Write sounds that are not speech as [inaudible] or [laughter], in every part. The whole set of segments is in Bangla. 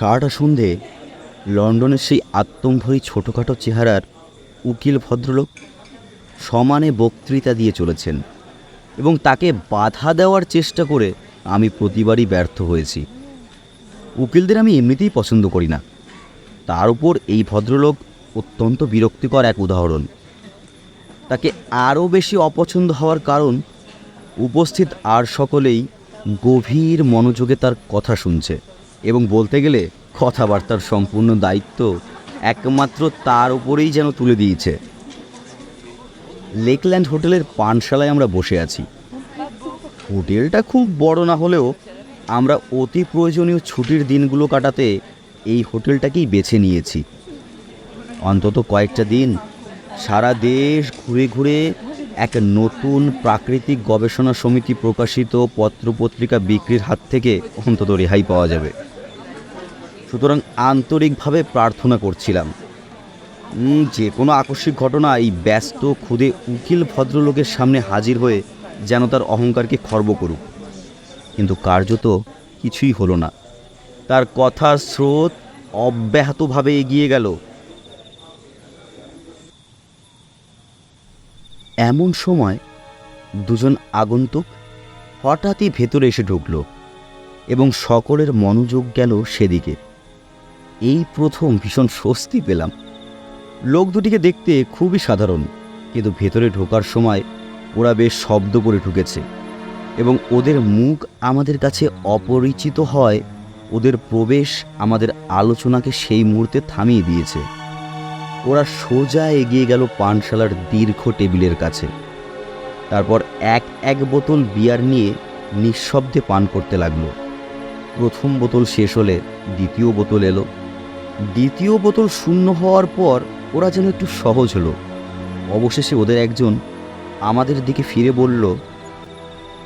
সারাটা সন্ধে লন্ডনের সেই আত্মম্ভরী ছোটোখাটো চেহারার উকিল ভদ্রলোক সমানে বক্তৃতা দিয়ে চলেছেন এবং তাকে বাধা দেওয়ার চেষ্টা করে আমি প্রতিবারই ব্যর্থ হয়েছি। উকিলদের আমি এমনিতেই পছন্দ করি না। তার উপর এই ভদ্রলোক অত্যন্ত বিরক্তিকর এক উদাহরণ। তাকে আরও বেশি অপছন্দ হওয়ার কারণ উপস্থিত আর সকলেই গভীর মনোযোগে তার কথা শুনছে এবং বলতে গেলে কথাবার্তার সম্পূর্ণ দায়িত্ব একমাত্র তার উপরেই যেন তুলে দিয়েছে। লেকল্যান্ড হোটেলের পানশালায় আমরা বসে আছি। হোটেলটা খুব বড় না হলেও আমরা অতি প্রয়োজনীয় ছুটির দিনগুলো কাটাতে এই হোটেলটাকেই বেছে নিয়েছি। অন্তত কয়েকটা দিন সারা দেশ ঘুরে ঘুরে এক নতুন প্রাকৃতিক গবেষণা সমিতি প্রকাশিত পত্রপত্রিকা বিক্রির হাত থেকে অন্তত রেহাই পাওয়া যাবে। সুতরাং আন্তরিকভাবে প্রার্থনা করছিলাম। যে কোনো আকস্মিক ঘটনা এই ব্যস্ত খুদে উকিল, ভদ্রলোকের সামনে হাজির হয়ে যেন তার অহংকারকে খর্ব করুক। কিন্তু কার্যত কিছুই হলো না। তার কথার স্রোত অব্যাহতভাবে এগিয়ে গেল। এমন সময় দুজন আগন্তুক হঠাৎই ভেতরে এসে ঢুকল এবং সকলের মনোযোগ গেল সেদিকে। এই প্রথম ভীষণ স্বস্তি পেলাম। লোক দুটিকে দেখতে খুবই সাধারণ, কিন্তু ভেতরে ঢোকার সময় ওরা বেশ শব্দ করে ঢুকেছে এবং ওদের মুখ আমাদের কাছে অপরিচিত হয়, ওদের প্রবেশ আমাদের আলোচনাকে সেই মুহূর্তে থামিয়ে দিয়েছে। ওরা সোজা এগিয়ে গেল পানশালার দীর্ঘ টেবিলের কাছে। তারপর এক এক বোতল বিয়ার নিয়ে নিঃশব্দে পান করতে লাগল। প্রথম বোতল শেষ হলে দ্বিতীয় বোতল এলো। দ্বিতীয় বোতল শূন্য হওয়ার পর ওরা যেন একটু সহজ হলো। অবশেষে ওদের একজন আমাদের দিকে ফিরে বলল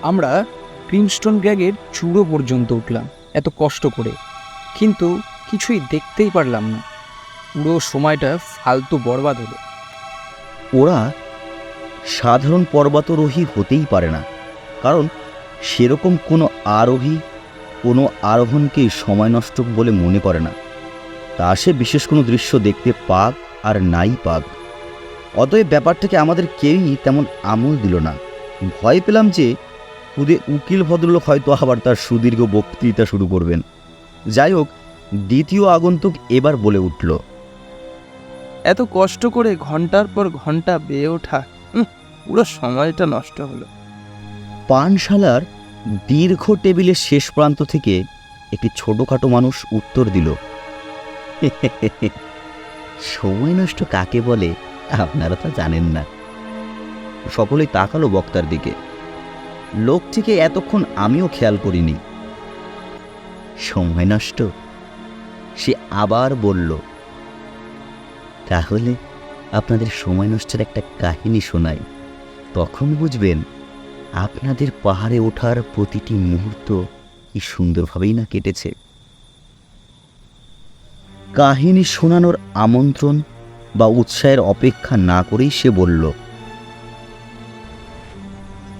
আমরা ক্রিমস্টোন গ্যাগের চূড়ো পর্যন্ত উঠলাম এত কষ্ট করে। কিন্তু কিছুই দেখতেই পারলাম না। পুরো সময়টা ফালতু বরবাদ হলো। ওরা সাধারণ পর্বতারোহী হতেই পারে না কারণ সেরকম কোনো আরোহী কোনো আরোহণকেই সময় নষ্ট বলে মনে করে না। তা সে বিশেষ কোনো দৃশ্য দেখতে পাক আর নাই পাক। অতএব ব্যাপারটাকে আমাদের কেউই তেমন আমল দিল না। ভয় পেলাম যে খুদে উকিল ভদ্রলোক হয়তো আবার তার সুদীর্ঘ বক্তৃতা শুরু করবেন। যাই হোক দ্বিতীয় আগন্তুক এবার বলে উঠল এত কষ্ট করে ঘণ্টার পর ঘণ্টা বেয়ে ওঠা পুরো সময়টা নষ্ট হলো। পানশালার দীর্ঘ টেবিলের শেষ প্রান্ত থেকে একটি ছোটোখাটো মানুষ উত্তর দিল [laughs] সময় নষ্ট কাকে বলে, আপনারা তা জানেন না। সকলেই তাকালো বক্তার দিকে। লোকটিকে এতক্ষণ আমিও খেয়াল করিনি। সময় নষ্ট? সে আবার বলল, তাহলে আপনাদের সময় নষ্টের একটা কাহিনী শোনাই। তখন বুঝবেন আপনাদের পাহাড়ে ওঠার প্রতিটি মুহূর্ত কি সুন্দরভাবেই না কেটেছে। কাহিনী শোনানোর আমন্ত্রণ বা উৎসাহের অপেক্ষা না করেই সে বলল,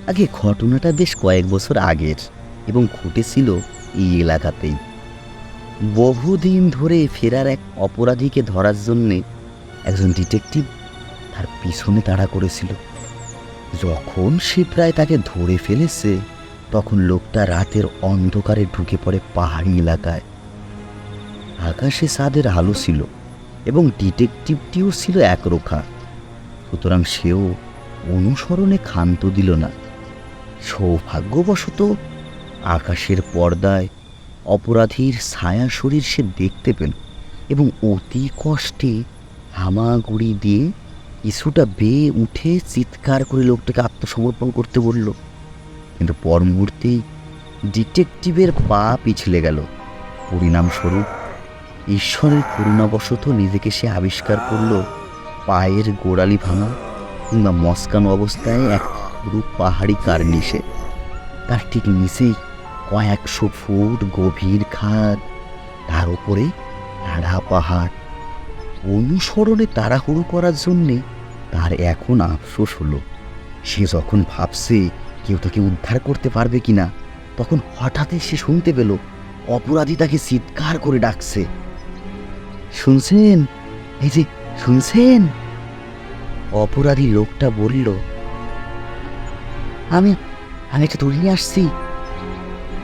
আগে ঘটনাটা বেশ কয়েক বছর আগের এবং ঘটেছিল এই এলাকাতেই। বহুদিন ধরে ফেরার এক অপরাধীকে ধরার জন্যে একজন ডিটেকটিভ তার পিছনে তাড়া করেছিল। যখন সে প্রায় তাকে ধরে ফেলেছে, তখন লোকটা রাতের অন্ধকারে ঢুকে পড়ে পাহাড়ি এলাকায়। আকাশে সাদের আলো ছিল এবং ডিটেকটিভটিও ছিল একরোখা। সুতরাং সেও অনুসরণে ক্ষান্ত দিল না। সৌভাগ্যবশত আকাশের পর্দায় অপরাধীর ছায়া শরীর সে দেখতে পেল এবং অতি কষ্টে হামাগুড়ি দিয়ে কিছুটা বেয়ে উঠে চিৎকার করে লোকটাকে আত্মসমর্পণ করতে বলল। কিন্তু পর মুহূর্তেই ডিটেকটিভের পা পিছলে গেল। পরিণামস্বরূপ ঈশ্বরের করুণাবশত নিজেকে সে আবিষ্কার করল পায়ের গোড়ালি ভাঙা কিংবা মস্কানো অবস্থায় এক পুরো পাহাড়ি কার্নিশে। তার ঠিক নিচেই কয়েকশো ফুট গভীর খাদ, তার উপরে আড়া পাহাড়। অনুসরণে তাড়াহুড়ো করার জন্যে তার এখন আফসোস হলো। সে যখন ভাবছে কেউ তাকে উদ্ধার করতে পারবে কিনা, তখন হঠাৎই সে শুনতে পেল, অপরাধী তাকে চিৎকার করে ডাকছে। শুনছেন? এই যে শুনছেন? অপরাধী লোকটা বলল আমি আমি একটা দড়ি নিয়ে আসছি।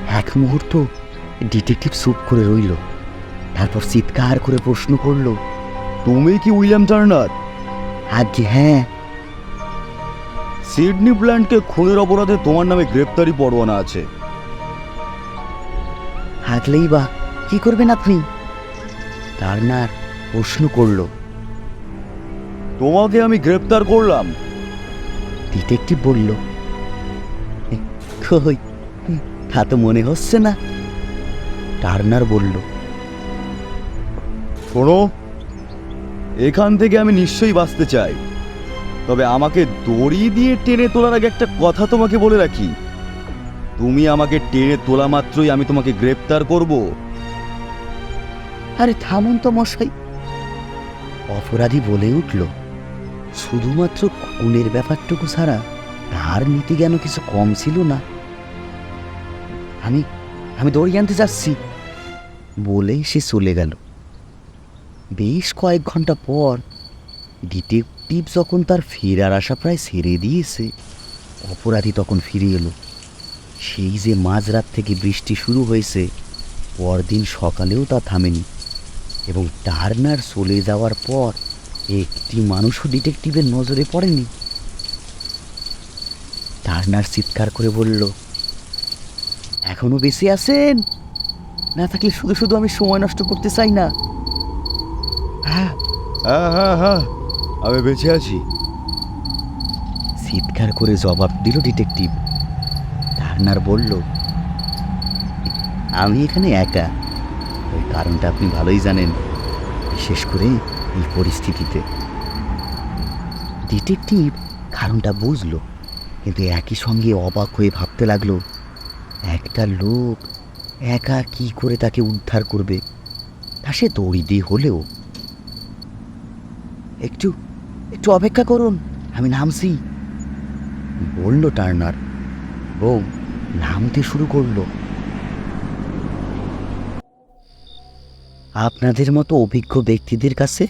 এক মুহূর্ত ডিটেকটিভ চুপ করে রইল। তারপর চিৎকার করে প্রশ্ন করল তুমি কি উইলিয়াম টার্নার? আজ্ঞে হ্যাঁ। সিডনি প্ল্যান্টকে খুনের অপরাধে তোমার নামে গ্রেপ্তারি পরোয়ানা আছে। হাঁটলেই বা কি করবেন আপনি? টার্নার প্রশ্ন করল তোমাকে আমি গ্রেপ্তার করলাম। ডিটেকটিভ বলল কই? তা তো মনে হচ্ছে না। টার্নার বলল শোনো এখান থেকে আমি নিশ্চয়ই বাঁচতে চাই। তবে আমাকে দড়ি দিয়ে টেনে তোলার আগে একটা কথা তোমাকে বলে রাখি। তুমি আমাকে টেনে তোলা মাত্রই আমি তোমাকে গ্রেপ্তার করব। আরে থামুন তো মশাই। অপরাধী বলে উঠল, শুধুমাত্র খুনের ব্যাপারটুকু ছাড়া তার নীতি জ্ঞান কিছু কম ছিল না। আমি আমি দড়ি আনতে যাচ্ছি। বলে সে চলে গেল। বেশ কয়েক ঘণ্টা পর ডিটেকটিভ যখন তার ফেরার আশা প্রায় ছেড়ে দিয়েছে, অপরাধী তখন ফিরে এলো। সেই যে মাঝরাত থেকে বৃষ্টি শুরু হয়েছে, পরদিন সকালেও তা থামেনি। এবং টার্নার চলে যাওয়ার পর একটি মানুষও ডিটেকটিভের নজরে পড়েনি। টার্নার চিৎকার করে বলল এখনও বেঁচে আছেন? না থাকলে শুধু শুধু আমি সময় নষ্ট করতে চাই না। হ্যাঁ? হ্যাঁ হ্যাঁ হ্যাঁ আমি বেঁচে আছি। চিৎকার করে জবাব দিল ডিটেকটিভ। টার্নার বলল আমি এখানে একা। ওই কারণটা আপনি ভালোই জানেন। বিশেষ করে এই পরিস্থিতিতে। ডিটেকটিভ কারণটা বুঝলো, কিন্তু একই সঙ্গে অবাক হয়ে ভাবতে লাগল, একটা লোক একা কি করে তাকে উদ্ধার করবে? তা সে দড়ি দিয়ে হলেও। একটু একটু অপেক্ষা করুন, আমি নামছি। বলল টার্নার। ও নামতে শুরু করল। আপনাদের মতো অভিজ্ঞ ব্যক্তিদের কাছে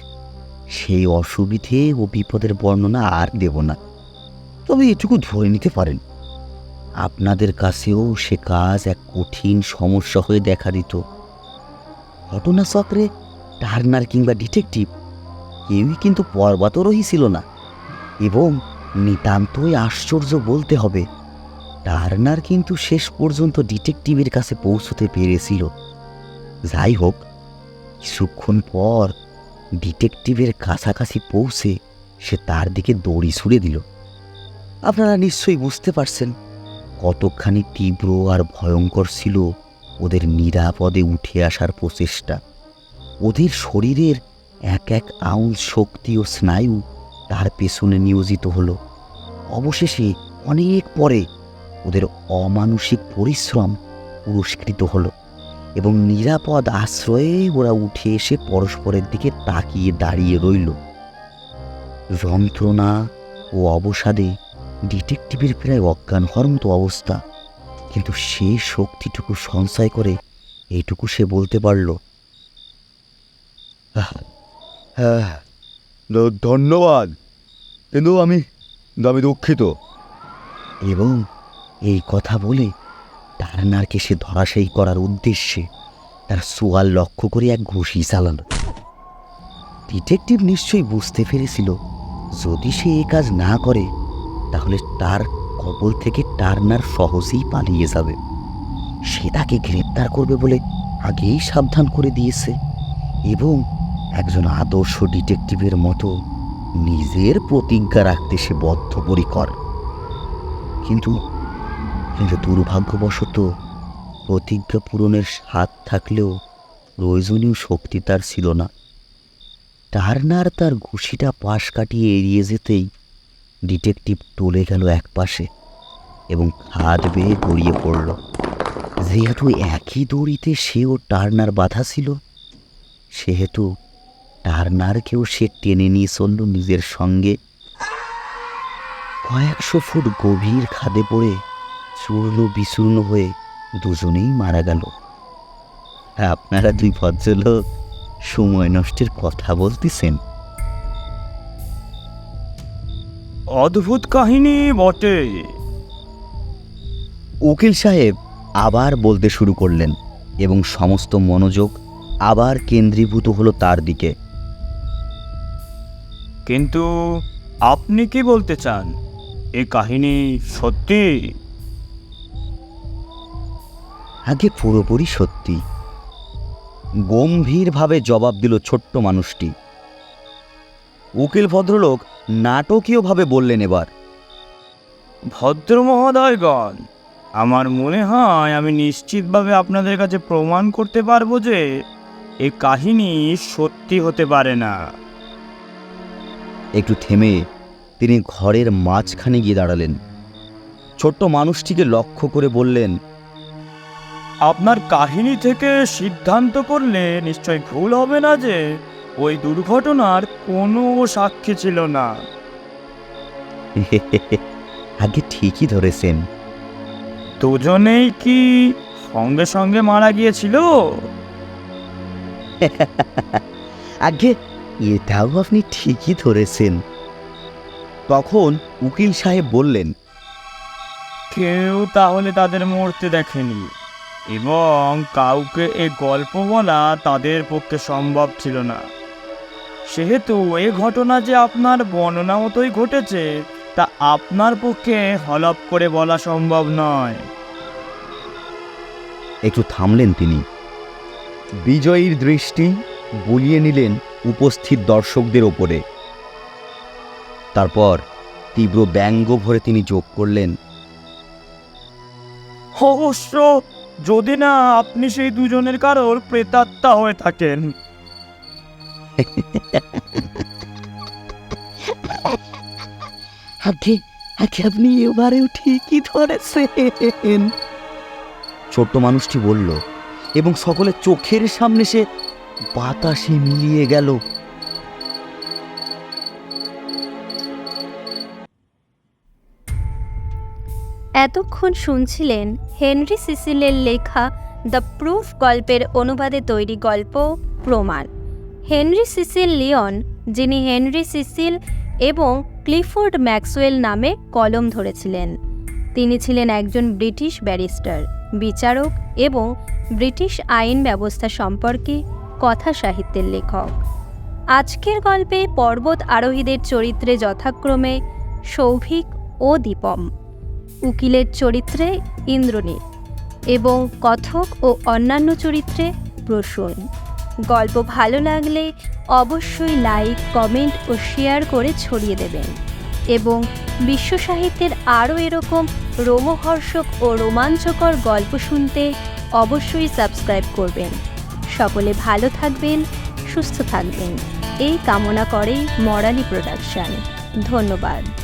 সেই অসুবিধে ও বিপদের বর্ণনা আর দেব না। তবে এটুকু ধরে নিতে পারেন, আপনাদের কাছেও সে কাজ এক কঠিন সমস্যা হয়ে দেখা দিত। ঘটনাচক্রে টার্নার কিংবা ডিটেকটিভ কেউই কিন্তু পর্বতারোহী ছিল না এবং নিতান্তই আশ্চর্য বলতে হবে, টার্নার কিন্তু শেষ পর্যন্ত ডিটেকটিভের কাছে পৌঁছতে পেরেছিল। যাই হোক কিছুক্ষণ পর ডিটেকটিভের কাছাকাছি পৌঁছে সে তার দিকে দড়ি ছুড়ে দিল। আপনারা নিশ্চয়ই বুঝতে পারছেন কতখানি তীব্র আর ভয়ঙ্কর ছিল ওদের নিরাপদে উঠে আসার প্রচেষ্টা। ওদের শরীরের এক এক আউন্স শক্তি ও স্নায়ু তার পেছনে নিয়োজিত হলো। অবশেষে অনেক পরে ওদের অমানসিক পরিশ্রম পুরস্কৃত হলো। এবং নিরাপদ আশ্রয়ে ওরা উঠে এসে পরস্পরের দিকে তাকিয়ে দাঁড়িয়ে রইল। যন্ত্রণা ও অবসাদে ডিটেকটিভের প্রায় অজ্ঞান হওয়ার মতো অবস্থা কিন্তু সে শক্তিটুকু সঞ্চয় করে এইটুকু সে বলতে পারল। হ্যাঁ ধন্যবাদ। কিন্তু আমি আমি দুঃখিত। এবং এই কথা বলে টার্নারকে সে ধরাশায়ী করার উদ্দেশ্যে তার সোয়াল লক্ষ্য করে এক ঘুষি চালালো। ডিটেকটিভ নিশ্চয়ই বুঝতে পেরেছিল, যদি সে এ কাজ না করে, তাহলে তার কবল থেকে টার্নার সহজেই পালিয়ে যাবে। সে তাকে গ্রেপ্তার করবে বলে আগেই সাবধান করে দিয়েছে এবং একজন আদর্শ ডিটেকটিভের মতো নিজের প্রতিজ্ঞা রাখতে সে বদ্ধপরিকর। কিন্তু কিন্তু দুর্ভাগ্যবশত প্রতিজ্ঞা পূরণের স্বাদ থাকলেও প্রয়োজনীয় শক্তি তার ছিল না। টার্নার তার ঘুষিটা পাশ কাটিয়ে এড়িয়ে যেতেই ডিটেকটিভ টলে গেল এক পাশে এবং হাত বেয়ে গড়িয়ে পড়ল। যেহেতু একই দড়িতে সেও টার্নার বাধা ছিল, সেহেতু টার্নারকেও সে টেনে নিয়ে চলল নিজের সঙ্গে। কয়েকশো ফুট গভীর খাদে পড়ে চূর্ণ বিচূর্ণ হয়ে দুজনেই মারা গেল। আপনারা দুই ভদ্রলোক সময় নষ্টের কথা বলতেছেন। অদ্ভুত কাহিনী বটে। উকিল সাহেব আবার বলতে শুরু করলেন এবং সমস্ত মনোযোগ আবার কেন্দ্রীভূত হলো তার দিকে। কিন্তু আপনি কি বলতে চান? এ কাহিনী সত্যি? আগে পুরোপুরি সত্যি। গম্ভীরভাবে জবাব দিল ছোট্ট মানুষটি। উকিল ভদ্রলোক নাটকীয়ভাবে বললেন এবার ভদ্র মহোদয়গণ আমার মনে হয় আমি নিশ্চিতভাবে আপনাদের কাছে প্রমাণ করতে পারব যে এ কাহিনী সত্যি হতে পারে না। একটু থেমে তিনি ঘরের মাঝখানে গিয়ে দাঁড়ালেন। ছোট্ট মানুষটিকে লক্ষ্য করে বললেন আপনার কাহিনী থেকে সিদ্ধান্ত করলে নিশ্চয় ভুল হবে না যে ওই দুর্ঘটনার কোনো সাক্ষী ছিল না। [laughs] আগে ঠিকই ধরেছেন। দুজনেই কি সঙ্গে সঙ্গে মারা গিয়েছিল? [laughs] আগে এটাও আপনি ঠিকই ধরেছেন। তখন উকিল সাহেব বললেন কেউ তাহলে তাদের মরতে দেখেনি। এবং কাউকে এ গল্প বলা তাদের পক্ষে সম্ভব ছিল না। সেহেতু এ ঘটনা যে আপনার বর্ণনা মতোই ঘটেছে তা আপনার পক্ষে হলপ করে বলা সম্ভব নয়। একটু থামলেন তিনি। বিজয়ীর দৃষ্টি বুলিয়ে নিলেন উপস্থিত দর্শকদের ওপরে। তারপর তীব্র ব্যঙ্গ ভরে তিনি যোগ করলেন। অবশ্য যদি না আপনি সেই দুজনের কারোর প্রেতাত্মা হয়ে থাকেন। আগে আপনি এবারেও ঠিকই ধরেছেন। ছোট্ট মানুষটি বলল এবং সকলের চোখের সামনে সে বাতাসে মিলিয়ে গেল। এতক্ষণ শুনছিলেন হেনরি সিসিলের লেখা দ্য প্রুফ গল্পের অনুবাদে তৈরি গল্প, প্রমাণ। হেনরি সিসিল লিওন, যিনি হেনরি সিসিল এবং ক্লিফোর্ড ম্যাক্সওয়েল নামে কলম ধরেছিলেন। তিনি ছিলেন একজন ব্রিটিশ ব্যারিস্টার, বিচারক এবং ব্রিটিশ আইন ব্যবস্থা সম্পর্কে কথা সাহিত্যের লেখক। আজকের গল্পে পর্বত আরোহীদের চরিত্রে যথাক্রমে সৌভিক ও দীপম। উকিলের চরিত্রে ইন্দ্রনীল এবং কথক ও অন্যান্য চরিত্রে প্রসূন। গল্প ভালো লাগলে অবশ্যই লাইক, কমেন্ট ও শেয়ার করে ছড়িয়ে দেবেন এবং বিশ্ব সাহিত্যের আরও এরকম রোমহর্ষক ও রোমাঞ্চকর গল্প শুনতে অবশ্যই সাবস্ক্রাইব করবেন। সকলে ভালো থাকবেন, সুস্থ থাকবেন। এই কামনা করেই মরালি প্রোডাকশন। ধন্যবাদ।